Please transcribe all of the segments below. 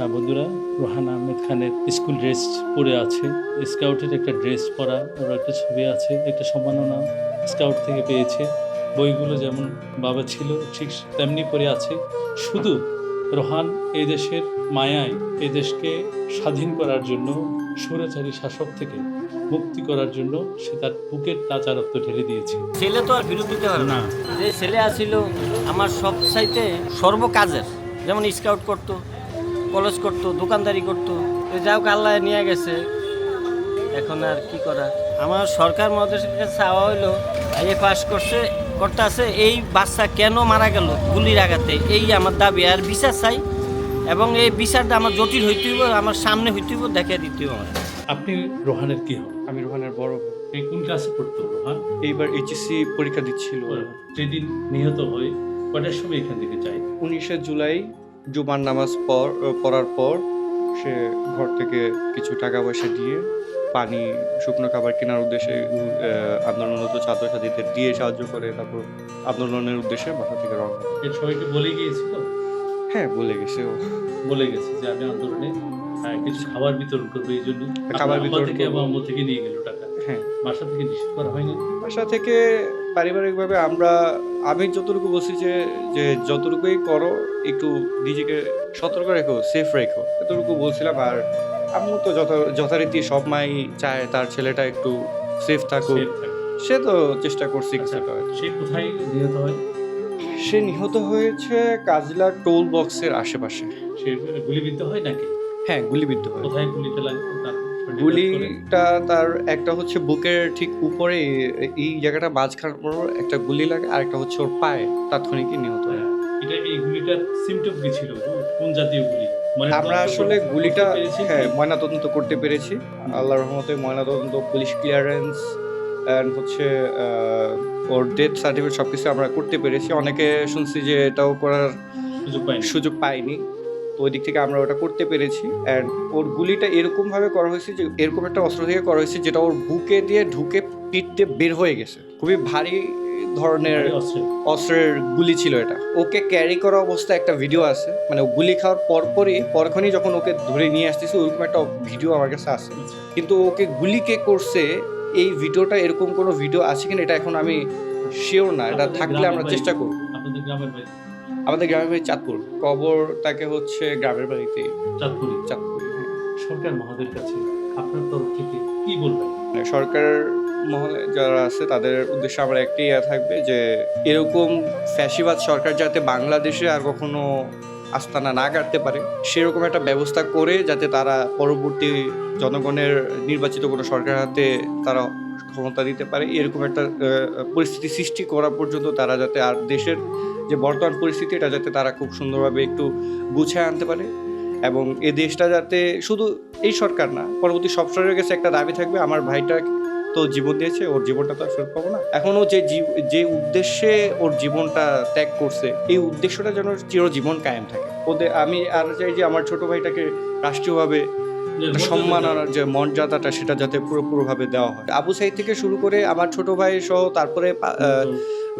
হ্যাঁ বন্ধুরা রোহান আহমেদ খানের স্কুল ড্রেস পরে আছে। স্কাউটের একটা ড্রেস পরা ওর একটা ছবি আছে একটা সম্মাননা স্কাউট থেকে পেয়েছে। বইগুলো যেমন বাবা ছিল ঠিক তেমনি পরে আছে। শুধু রোহান এই দেশের মায়ায় এই দেশকে স্বাধীন করার জন্য স্বৈরাচারী শাসক থেকে মুক্তি করার জন্য সে তার বুকের তাজা রক্ত ঢেলে দিয়েছে। ছেলে তো আর দিতে না। না। যে ছেলে আসিল আমার সব সাইতে সর্বকাজের যেমন স্কাউট করতো কলেজ করতো দোকানদারি করতো। যাই হোক আল্লাহ নিয়ে গেছে। এখন আর কি করা? আমার সরকার মহাদেশের কাছে চাওয়া হইল এ পাস করছে করতে আছে এই বাচ্চা কেন মারা গেল গুলির আঘাতে? এই আমার দাবি। আর বিচার চাই এবং এই বিচারটা আমার জটিল হইতে হইব আমার সামনে হইতে হইব দেখে দিতে হইব আমার আপনি রোহানের কি হন? আমি রোহানের বড়। এই কোন ক্লাসে পড়তো রোহান? এইবার এইচএসসি পরীক্ষা দিচ্ছিল। যেদিন নিহত হয় কটার সময় এখান থেকে যায়? উনিশে জুলাই জুমার নামাজ পর পড়ার পর সে ঘর থেকে কিছু টাকা পয়সা দিয়ে পানি শুকনো খাবার কেনার উদ্দেশ্যে আন্দোলনরত ছাত্রছাত্রীদের দিয়ে সাহায্য করে তারপর আন্দোলনের উদ্দেশ্যে বাসা থেকে রওনা সবাইকে বলে গিয়েছিল? হ্যাঁ বলে গেছে ও। বলে গেছে যে আমি আন্দোলনে কিছু খাবার বিতরণ করব এই জন্য। খাবার বিতরণ থেকে আম্মু থেকে নিয়ে গেল টাকা। হ্যাঁ। বাসা থেকে নিষেধ করা হয়নি? বাসা থেকে পারিবারিকভাবে আমরা আমি যতটুকু বলছি যে যে যতটুকুই করো একটু নিজেকে সতর্ক রেখো সেফ রেখো। এতটুকু বলছিলাম আর আম্মু তো যত যথারীতি সব মাই চায় তার ছেলেটা একটু সেফ থাকুক। সে তো চেষ্টা করছে আচ্ছা, কিছুটা। সে কোথায় নিহত হয়? সে নিহত হয়েছে কাজলা টোল বক্সের আশেপাশে। সে গুলিবিদ্ধ হয় নাকি? হ্যাঁ গুলিবিদ্ধ হয়। কোথায় গুলিতে লাগে? গুলিটা তার একটা হচ্ছে বুকের ঠিক উপরে এই জায়গাটা মাঝখান একটা গুলি লাগে আর একটা হচ্ছে ওর পায়ে তাৎক্ষণিকই নিহত হয়। হ্যাঁ, এটা এই গুলিটার সিমটম কি ছিল? কোন জাতীয় গুলি? মানে আমরা আসলে গুলিটা হ্যাঁ ময়নাতদন্ত করতে পেরেছি। আল্লাহর রহমতে ময়নাতদন্ত পুলিশ ক্লিয়ারেন্স অ্যান্ড হচ্ছে ওর ডেথ সার্টিফিকেট সব কিছু আমরা করতে পেরেছি। অনেকে শুনছি যে এটাও করার সুযোগ পাইনি ওই দিক থেকে আমরা ওটা করতে পেরেছি। অ্যান্ড ওর গুলিটা এরকম ভাবে করা হয়েছে যে এরকম একটা অস্ত্র থেকে করা হয়েছে যেটা ওর বুকে দিয়ে ঢুকে পিঠ দিয়ে বের হয়ে গেছে। খুবই ভারী ধরনের অস্ত্রের গুলি ছিল এটা। ওকে ক্যারি করা অবস্থায় একটা ভিডিও আছে। মানে গুলি খাওয়ার পরপরই পরক্ষণই যখন ওকে ধরে নিয়ে আসতেছে ওরকম একটা ভিডিও আমার কাছে আছে। কিন্তু ওকে গুলি কে করছে এই ভিডিওটা এরকম কোনো ভিডিও আছে কিনা এটা এখন আমি শিওর না। এটা থাকলে আমরা চেষ্টা করব। আপনাদের গ্রামের আমাদের গ্রামের বাড়ি চাঁদপুর। কবর তাকে হচ্ছে গ্রামের বাড়িতে। চাঁদপুরে। চাঁদপুর হ্যাঁ। সরকার মহাদের কাছে আপনার তরফ থেকে কি বলবেন? মানে সরকার মহলে যারা আছে তাদের উদ্দেশ্যে আমার একটাই ইয়া থাকবে যে এরকম ফ্যাসিবাদ সরকার যাতে বাংলাদেশে আর কখনো আস্তানা না কাটতে পারে সেরকম একটা ব্যবস্থা করে যাতে তারা পরবর্তী জনগণের নির্বাচিত কোনো সরকার হাতে তারা ক্ষমতা দিতে পারে এরকম একটা পরিস্থিতি সৃষ্টি করা পর্যন্ত তারা যাতে আর দেশের যে বর্তমান পরিস্থিতি এটা যাতে তারা খুব সুন্দরভাবে একটু গুছিয়ে আনতে পারে এবং এই দেশটা যাতে শুধু এই সরকার না, পরবর্তী সব সরকারের কাছে একটা দাবি থাকবে, আমার ভাইটা তো জীবন দিয়েছে, ওর জীবনটা তো আর ফেরত পাবো না। এখনও যে যে উদ্দেশ্যে ওর জীবনটা ত্যাগ করছে, এই উদ্দেশ্যটা যেন চিরজীবন কায়েম থাকে। ওদের, আমি আর চাই যে আমার ছোট ভাইটাকে রাষ্ট্রীয়ভাবে সম্মাননার যে মর্যাদাটা সেটা যাতে পুরোপুরিভাবে দেওয়া হয়। আবু সাইদ থেকে শুরু করে আমার ছোট ভাই সহ তারপরে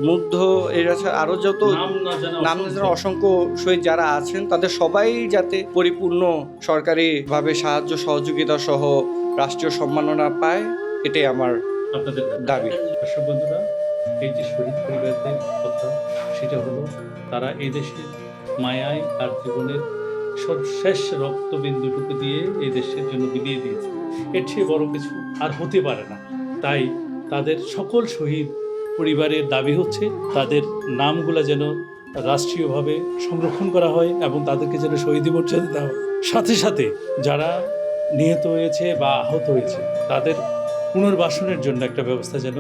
মুগ্ধ এরা ছাড়া আরও যত নাম না জানা নাম না জানা অসংখ্য শহীদ যারা আছেন তাদের সবাই যাতে পরিপূর্ণ সরকারিভাবে সাহায্য সহযোগিতা সহ রাষ্ট্রীয় সম্মাননা পায় এটাই আমার আপনাদের দাবি। দর্শক বন্ধুরা এই যে শহীদ পরিবারদের কথা সেটা হলো তারা এই দেশের মায়ায় তার জীবনের শেষ রক্তবিন্দুটুকু দিয়ে এই দেশের জন্য বিলিয়ে দিয়েছে। এর চেয়ে বড় কিছু আর হতে পারে না। তাই তাদের সকল শহীদ পরিবারের দাবি হচ্ছে, তাদের নামগুলো যেন রাষ্ট্রীয়ভাবে সংরক্ষণ করা হয় এবং তাদেরকে যেন শহীদি মর্যাদা দেওয়া হয়। সাথে সাথে যারা নিহত হয়েছে বা আহত হয়েছে, তাদের পুনর্বাসনের জন্য একটা ব্যবস্থা যেন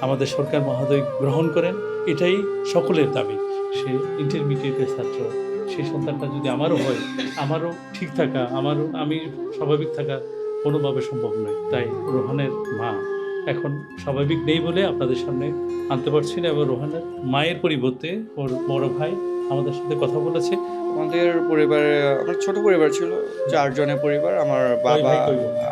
আমাদের সরকার মহোদয় গ্রহণ করেন। এটাই সকলের দাবি। সে ইন্টারমিডিয়েটের ছাত্র সেই সন্তানটা যদি আমারও হয় আমারও ঠিক থাকা আমারও আমি স্বাভাবিক থাকা কোনোভাবে সম্ভব নয়। তাই রোহানের মা এখন স্বাভাবিক নেই বলে আপনাদের সামনে আনতে পারছি না এবং রোহানের মায়ের পরিবর্তে ওর বড় ভাই আমাদের সাথে কথা বলেছে। আমাদের পরিবারে আমার ছোট পরিবার ছিল চারজনের পরিবার আমার বাবা?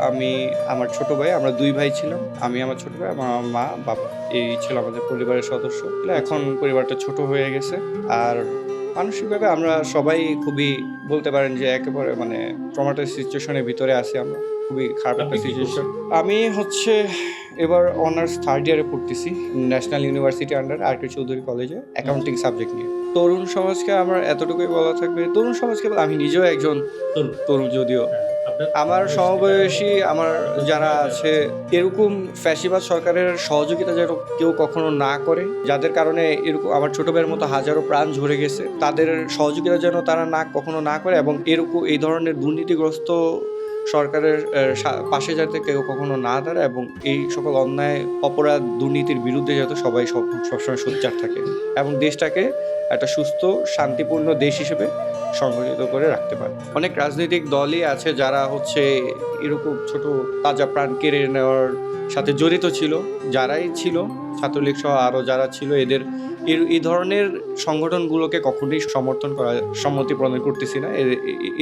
আমি আমার ছোট ভাই আমরা দুই ভাই ছিলাম আমি আমার ছোট ভাই আমার মা বাবা এই ছিল আমাদের পরিবারের সদস্য। এখন পরিবারটা ছোট হয়ে গেছে আর মানসিকভাবে আমরা সবাই খুবই বলতে পারেন যে একেবারে মানে ট্রমাটাইজ সিচুয়েশনের ভিতরে আছি আমরা। খুবই খারাপ একটা সিচুয়েশন আমি হচ্ছে এবার অনার্স থার্ড ইয়ারে পড়তেছি national university under R K Chowdhury কলেজে অ্যাকাউন্টিং সাবজেক্ট নিয়ে। তরুণ সমাজকে আমার এতটুকুই বলা থাকবে তরুণ সমাজকে আমি নিজেও একজন তরুণ। তরুণ যদিও। হ্যাঁ, আমার সমবয়সী আমার যারা আছে এরকম ফ্যাসিবাদ সরকারের সহযোগিতা যেন কেউ কখনো না করে যাদের কারণে এরকম আমার ছোট ভাইয়ের মতো হাজারো প্রাণ ঝরে গেছে তাদের সহযোগিতা যেন তারা না কখনো না করে এবং এরকম এই ধরনের দুর্নীতিগ্রস্ত সরকারের পাশে যাতে কেউ কখনো না দাঁড়ায় এবং এই সকল অন্যায়, অপরাধ, দুর্নীতির বিরুদ্ধে যাতে সবাই সব, সবসময় সোচ্চার থাকে এবং দেশটাকে একটা সুস্থ, শান্তিপূর্ণ দেশ হিসেবে সংগঠিত করে রাখতে পারে। অনেক রাজনৈতিক দলই আছে যারা হচ্ছে এরকম ছোট, তাজা প্রাণ কেড়ে নেওয়ার সাথে জড়িত ছিল, যারাই ছিল ছাত্রলীগ সহ আরও যারা ছিল, এদের এই ধরনের সংগঠনগুলোকে কখনোই সমর্থন করা, সম্মতি প্রদান করতেছি না।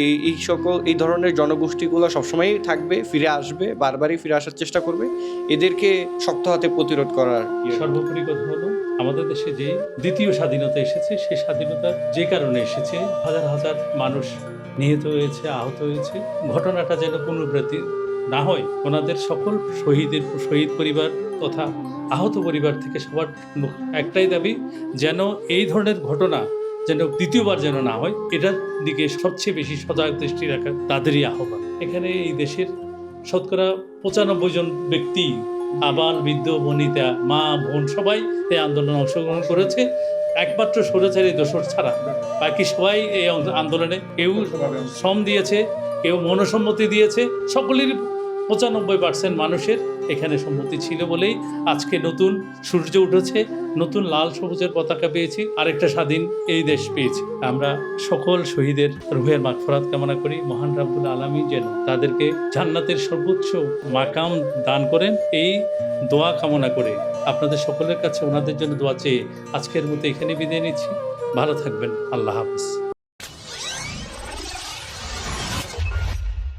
এই এই সকল, এই ধরনের জনগোষ্ঠীগুলো সবসময়ই থাকবে, ফিরে আসবে, বারবারই ফিরে আসার চেষ্টা করবে। এদেরকে শক্ত হাতে প্রতিরোধ করার ইয়ে। সর্বোপরি কথা হলো, আমাদের দেশে যে দ্বিতীয় স্বাধীনতা এসেছে সেই স্বাধীনতা যে কারণে এসেছে, হাজার হাজার মানুষ নিহত হয়েছে, আহত হয়েছে। ঘটনাটা যেন পুনরাবৃত্তি না হয়, ওনাদের সকল শহীদের, শহীদ পরিবার তথা আহত পরিবার থেকে সবার একটাই দাবি যেন এই ধরনের ঘটনা যেন দ্বিতীয়বার যেন না হয় এটার দিকে সবচেয়ে বেশি সজাগ দৃষ্টি রাখা তাদেরই আহ্বান। এখানে এই দেশের শতকরা পঁচানব্বই জন ব্যক্তি আবাল বৃদ্ধ বনিতা মা বোন সবাই এই আন্দোলনে অংশগ্রহণ করেছে। একমাত্র স্বৈরাচারী দোসর ছাড়া। বাকি সবাই এই আন্দোলনে কেউ শ্রম দিয়েছে কেউ মনসম্মতি দিয়েছে সকলেরই পঁচানব্বই পার্সেন্ট মানুষের এখানে সম্মতি ছিল বলেই আজকে নতুন সূর্য উঠেছে, নতুন লাল সবুজের পতাকা পেয়েছি, আরেকটা স্বাধীন এই দেশ পেয়েছি। আমরা সকল শহীদের রুহের মাগফরাত কামনা করি, মহান রাব্বুল আলমী যেন তাদেরকে জান্নাতের সর্বোচ্চ মাকাম দান করেন, এই দোয়া কামনা করে আপনাদের সকলের কাছে ওনাদের জন্য দোয়া চেয়ে আজকের মতো এখানে বিদায় নিচ্ছি। ভালো থাকবেন, আল্লাহ হাফিজ।